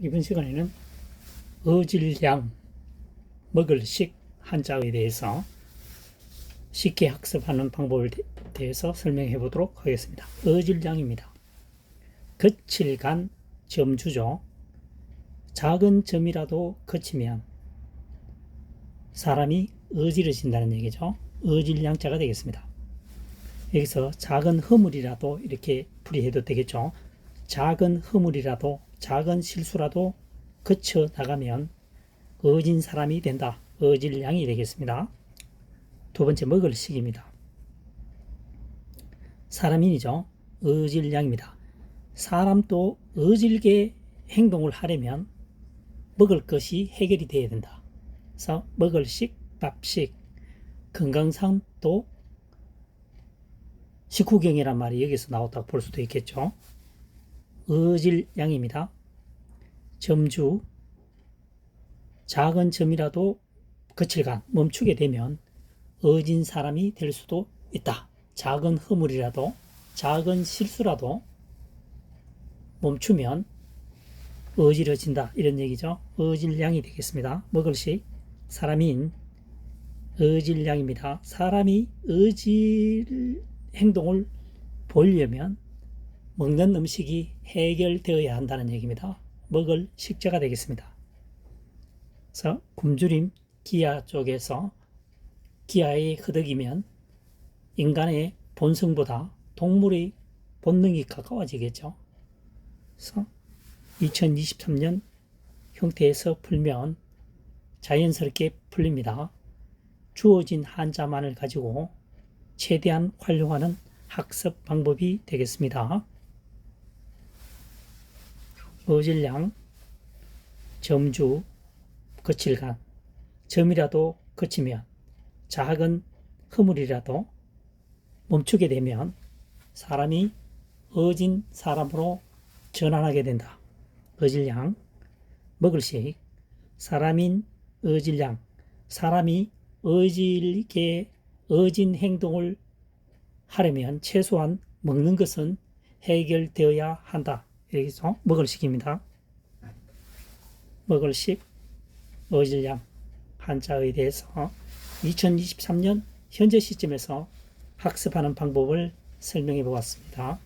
이번 시간에는 어질량, 먹을 식 한자에 대해서 쉽게 학습하는 방법에 대- 대해서 설명해 보도록 하겠습니다. 어질량입니다. 거칠간 점주죠. 작은 점이라도 거치면 사람이 어지러진다는 얘기죠. 어질량자가 되겠습니다. 여기서 작은 허물이라도 이렇게 풀이해도 되겠죠. 작은 허물이라도 작은 실수라도 거쳐 나가면 어진 사람이 된다. 어질량이 되겠습니다. 두 번째 먹을 식입니다. 사람인이죠. 어질량입니다. 사람도 어질게 행동을 하려면 먹을 것이 해결이 되어야 된다. 그래서 먹을 식, 밥식, 건강상도 식후경이란 말이 여기서 나왔다고 볼 수도 있겠죠. 어질량입니다. 점주, 작은 점이라도 거칠간 멈추게 되면 어진 사람이 될 수도 있다. 작은 허물이라도, 작은 실수라도 멈추면 어지러진다. 이런 얘기죠. 어질량이 되겠습니다. 먹을식, 사람인 어질량입니다. 사람이 어질 행동을 보이려면 먹는 음식이 해결되어야 한다는 얘기입니다. 먹을 식재가 되겠습니다. 그래서 굶주림 기아 쪽에서 기아의 흐덕이면 인간의 본성보다 동물의 본능이 가까워지겠죠. 그래서 2023년 형태에서 풀면 자연스럽게 풀립니다. 주어진 한자만을 가지고 최대한 활용하는 학습 방법이 되겠습니다. 어질량, 점주, 거칠간, 점이라도 거치면 작은 허물이라도 멈추게 되면 사람이 어진 사람으로 전환하게 된다. 어질량, 먹을식, 사람인 어질량, 사람이 어질게 어진 행동을 하려면 최소한 먹는 것은 해결되어야 한다. 여기서 먹을 식입니다. 먹을 식, 어질량, 한자에 대해서 2023년 현재 시점에서 학습하는 방법을 설명해 보았습니다.